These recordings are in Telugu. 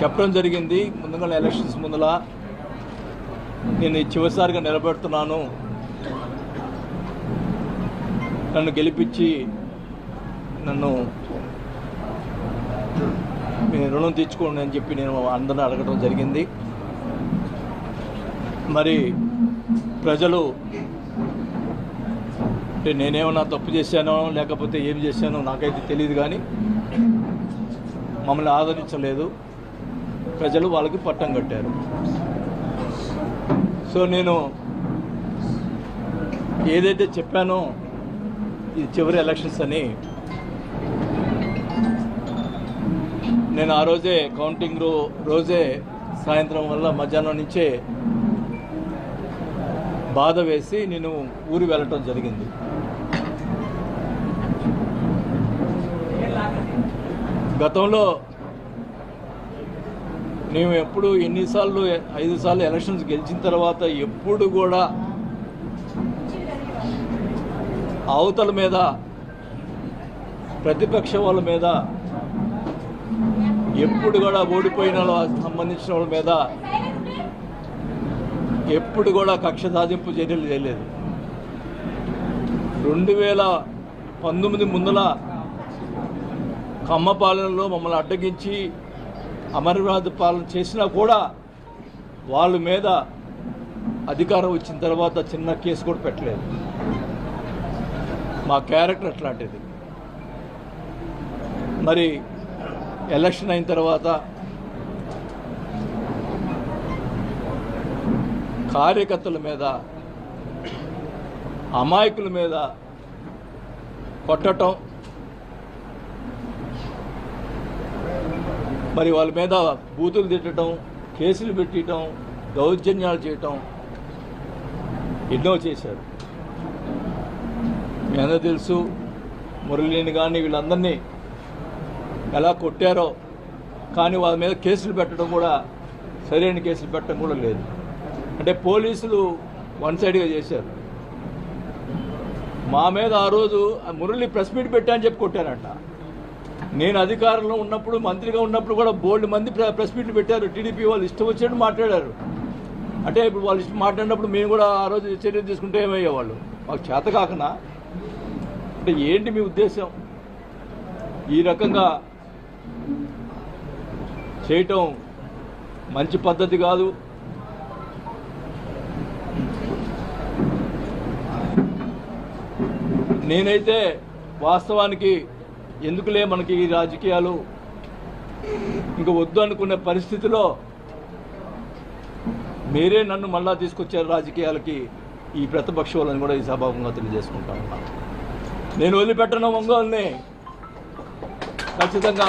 చెప్పడం జరిగింది. ముందుగా ఎలక్షన్స్ ముందల నేను చివరిసారిగా నిలబెడుతున్నాను. నన్ను గెలిపించి నన్ను రుణం తీర్చుకోండి అని చెప్పి నేను అందరిని అడగడం జరిగింది. మరి ప్రజలు అంటే నేనేమన్నా తప్పు చేశానో లేకపోతే ఏం చేశానో నాకైతే తెలియదు కానీ మమ్మల్ని ఆదరించలేదు. ప్రజలు వాళ్ళకి పట్టం కట్టారు. సో నేను ఏదైతే చెప్పానో ఇది చివరి ఎలక్షన్స్ అని నేను ఆ రోజే కౌంటింగ్ రో రోజే సాయంత్రం వల్ల మధ్యాహ్నం నుంచే బాధ వేసి నేను ఊరు వెళ్ళటం జరిగింది. గతంలో మేము ఎప్పుడు ఎన్నిసార్లు ఐదు సార్లు ఎలక్షన్స్ గెలిచిన తర్వాత ఎప్పుడు కూడా అవతల మీద ప్రతిపక్ష వాళ్ళ మీద ఎప్పుడు కూడా ఓడిపోయిన సంబంధించిన వాళ్ళ మీద ఎప్పుడు కూడా కక్ష సాధింపు చర్యలు చేయలేదు. రెండు వేల పంతొమ్మిది ముందల కమ్మపాలెంలో మమ్మల్ని అడ్డగించి అమరవాద పాలన చేసినా కూడా వాళ్ళ మీద అధికారం వచ్చిన తర్వాత చిన్న కేసు కూడా పెట్టలేదు. మా క్యారెక్టర్ అట్లాంటిది. మరి ఎలక్షన్ అయిన తర్వాత కార్యకర్తల మీద అమాయకుల మీద కొట్టటం మరి వాళ్ళ మీద బూతులు తిట్టడం కేసులు పెట్టడం దౌర్జన్యాలు చేయటం ఎన్నో చేశారు. మీ అందరూ తెలుసు మురళిని కానీ వీళ్ళందరినీ ఎలా కొట్టారో కానీ వాళ్ళ మీద కేసులు పెట్టడం కూడా సరైన కేసులు పెట్టడం కూడా లేదు. అంటే పోలీసులు వన్ సైడ్గా చేశారు. మా మీద ఆ రోజు ఆ మురళి ప్రెస్ మీట్ పెట్టా అని చెప్పి కొట్టారంట. నేను అధికారంలో ఉన్నప్పుడు మంత్రిగా ఉన్నప్పుడు కూడా బోల్డ్ మంది ప్ర- ప్రెస్ మీట్లు పెట్టారు. టీడీపీ వాళ్ళు ఇష్టం వచ్చినట్టు మాట్లాడారు. అంటే ఇప్పుడు వాళ్ళు ఇష్టం మాట్లాడినప్పుడు మేము కూడా ఆ రోజు చర్యలు తీసుకుంటే ఏమయ్యేవాళ్ళు? మాకు చేత కాకనా? అంటే ఏంటి మీ ఉద్దేశం? ఈ రకంగా చేయటం మంచి పద్ధతి కాదు. నేనైతే వాస్తవానికి ఎందుకులే మనకి ఈ రాజకీయాలు ఇంక వద్దు అనుకునే పరిస్థితిలో మీరే నన్ను మళ్ళా తీసుకొచ్చారు రాజకీయాలకి ఈ ప్రతిపక్ష వాళ్ళని కూడా ఈ సభాముఖంగా తెలియజేసుకుంటా ఉన్నా నేను వదిలిపెట్టను ఒంగోలుని ఖచ్చితంగా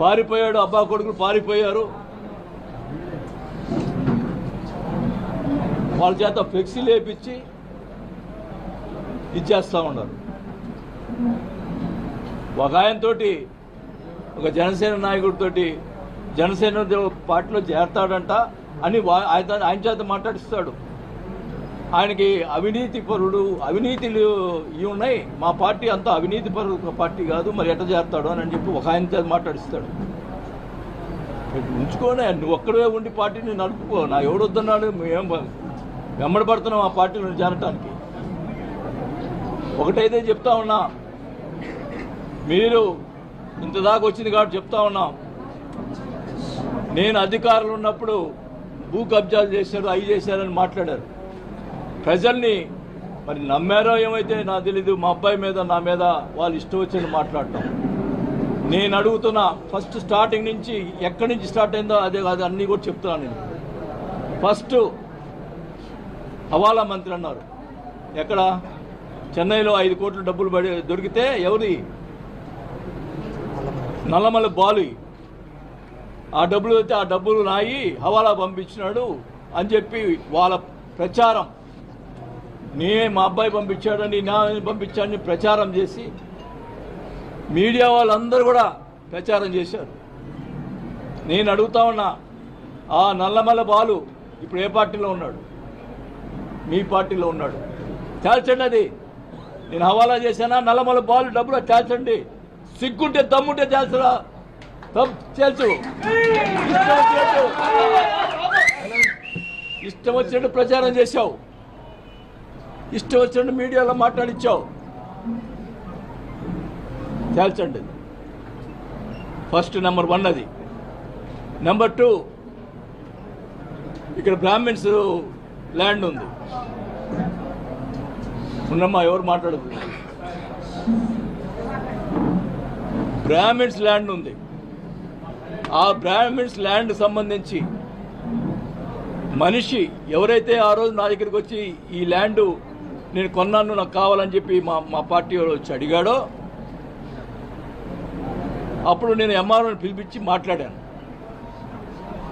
పారిపోయాడు అబ్బా కొడుకులు పారిపోయారు. వాళ్ళ చేత ఫ్లెక్సీలు వేపించి ఇచ్చేస్తూ ఉన్నారు. ఒక ఆయనతోటి ఒక జనసేన నాయకుడితోటి జనసేన పార్టీలో చేరతాడంట అని ఆయన ఆయన చేత మాట్లాడిస్తాడు. ఆయనకి అవినీతి పరుడు అవినీతిలు ఇవి ఉన్నాయి. మా పార్టీ అంతా అవినీతి పరుడు పార్టీ కాదు మరి ఎట్ట చేస్తాడు అని చెప్పి ఒక ఆయన మాట్లాడిస్తాడు. ఉంచుకోనే నువ్వు ఒక్కడే ఉండి పార్టీని నడుపుకో. నా ఎవడొద్దన్నాడు? మేము వెంబడి పడుతున్నాం ఆ పార్టీలో చేరటానికి. ఒకటైతే చెప్తా ఉన్నా మీరు ఇంత దాకా వచ్చింది కాబట్టి చెప్తా ఉన్నాం నేను అధికారులు ఉన్నప్పుడు భూ కబ్జాలు చేశారు అవి చేశారని మాట్లాడారు. ప్రజల్ని మరి నమ్మారో ఏమైతే నాకు తెలీదు మా అబ్బాయి మీద నా మీద వాళ్ళు ఇష్టం వచ్చింది మాట్లాడటం. నేను అడుగుతున్నా ఫస్ట్ స్టార్టింగ్ నుంచి ఎక్కడి నుంచి స్టార్ట్ అయిందో అదే కాదు అన్నీ కూడా చెప్తున్నాను నేను. ఫస్ట్ హవాలా మంత్రి అన్నారు. ఎక్కడ? చెన్నైలో ఐదు కోట్లు డబ్బులు పడి దొరికితే ఎవరి నల్లమల బాలు. ఆ డబ్బులు అయితే ఆ డబ్బులు నాయి హవాలా పంపించినాడు అని చెప్పి వాళ్ళ ప్రచారం. నే మా అబ్బాయి పంపించాడని నా పంపించాడని ప్రచారం చేసి మీడియా వాళ్ళందరూ కూడా ప్రచారం చేశారు. నేను అడుగుతా ఉన్నా ఆ నల్లమల బాలు ఇప్పుడు ఏ పార్టీలో ఉన్నాడు? మీ పార్టీలో ఉన్నాడు. తేల్చండి అది. నేను హవాలా చేశానా? నల్లమల బాలు డబ్బులు తేల్చండి సిగ్గుంటే దమ్ముంటే తేల్చరా తమ్ తేల్చు ఇష్టం ఇష్టం వచ్చినట్టు ప్రచారం చేశావు. ఇష్టం వచ్చినట్టు మీడియాలో మాట్లాడిచ్చావు. తేల్చండి. ఫస్ట్ నెంబర్ వన్ అది. నెంబర్ టూ ఇక్కడ బ్రాహ్మిన్స్ ల్యాండ్ ఉంది. ఉన్నమ్మా ఎవరు మాట్లాడదు. బ్రాహ్మిన్స్ ల్యాండ్ ఉంది. ఆ బ్రాహ్మిన్స్ ల్యాండ్ సంబంధించి మనిషి ఎవరైతే ఆ రోజు నా దగ్గరికి వచ్చి ఈ ల్యాండ్ నేను కొన్నాను నాకు కావాలని చెప్పి మా మా పార్టీ వాడు వచ్చి అడిగాడో అప్పుడు నేను ఎంఆర్ఓని పిలిపించి మాట్లాడాను.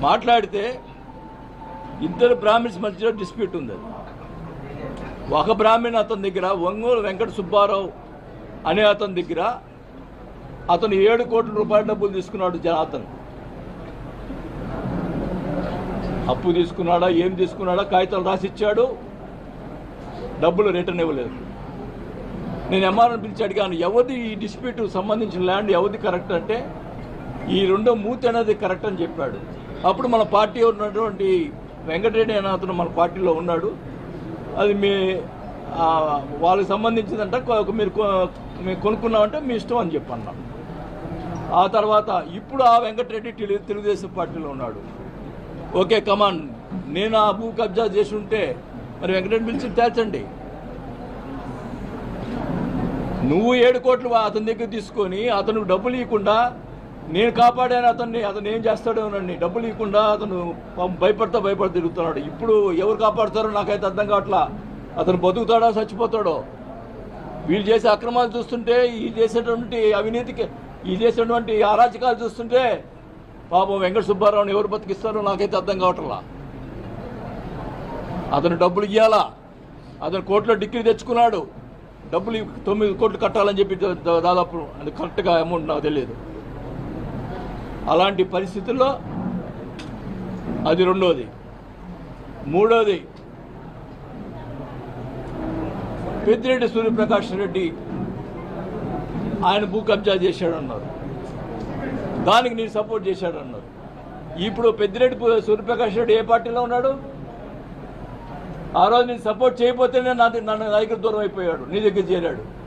మాట్లాడితే ఇద్దరు బ్రాహ్మిన్స్ మధ్యలో డిస్ప్యూట్ ఉంది అది. ఒక బ్రాహ్మణ్ అతని దగ్గర ఒంగోలు వెంకట సుబ్బారావు అనే అతని దగ్గర అతను ఏడు కోట్ల రూపాయల డబ్బులు తీసుకున్నాడు జన- అతను. అప్పు తీసుకున్నాడా ఏం తీసుకున్నాడా కాగితాలు రాసిచ్చాడు. డబ్బులు రిటర్న్ ఇవ్వలేదు. నేను ఎంఆర్ఓని పిలిచి అడిగాను ఎవరిది ఈ డిస్ప్యూట్ సంబంధించిన ల్యాండ్ ఎవరిది కరెక్ట్ అంటే? ఈ రెండో మూతి అనేది కరెక్ట్ అని చెప్పాడు. అప్పుడు మన పార్టీ ఉన్నటువంటి వెంకటరెడ్డి అనే అతను మన పార్టీలో ఉన్నాడు. అది మీ వాళ్ళకి సంబంధించిందంట మీరు కొ- కొనుక్కున్నామంటే మీ ఇష్టం అని చెప్పన్నా. ఆ తర్వాత ఇప్పుడు ఆ వెంకటరెడ్డి తెలుగుదేశం పార్టీలో ఉన్నాడు. ఓకే కమాన్ నేను ఆ భూ కబ్జా చేసి ఉంటే మరి వెంకటరెడ్డి పిలిచి తేల్చండి. నువ్వు ఏడు కోట్లు అతని దగ్గర తీసుకొని అతను డబ్బులు ఇవ్వకుండా నేను కాపాడాను అతన్ని అతను ఏం చేస్తాడోనండి డబ్బులు ఇవ్వకుండా అతను భయపడతా భయపడి తిరుగుతున్నాడు. ఇప్పుడు ఎవరు కాపాడుతారో నాకైతే అర్థం కావట్లా. అతను బతుకుతాడో చచ్చిపోతాడో? వీళ్ళు చేసే అక్రమాలు చూస్తుంటే ఈ చేసేటువంటి అవినీతికి ఈ చేసేటువంటి అరాచకాలు చూస్తుంటే పాపం వెంకట సుబ్బారావుని ఎవరు బతికిస్తారో నాకైతే అర్థం కావట్లా. అతను డబ్బులు ఇవ్వాలా అతను కోర్టులో డిగ్రీ తెచ్చుకున్నాడు. డబ్బులు తొమ్మిది కోట్లు కట్టాలని చెప్పి దా- దాదాపు అది కరెక్ట్గా అమౌంట్ నాకు తెలియదు. అలాంటి పరిస్థితుల్లో అది రెండోది. మూడోది పెద్దిరెడ్డి సూర్యప్రకాష్ రెడ్డి ఆయన భూ కబ్జా చేశాడన్నారు. దానికి నేను సపోర్ట్ చేశాడన్నారు. ఇప్పుడు పెద్దిరెడ్డి సూర్యప్రకాష్ రెడ్డి ఏ పార్టీలో ఉన్నాడు? ఆ రోజు నేను సపోర్ట్ చేయకపోతేనే నా నన్ను నా దగ్గర దూరం అయిపోయాడు. నీ దగ్గర చేరాడు.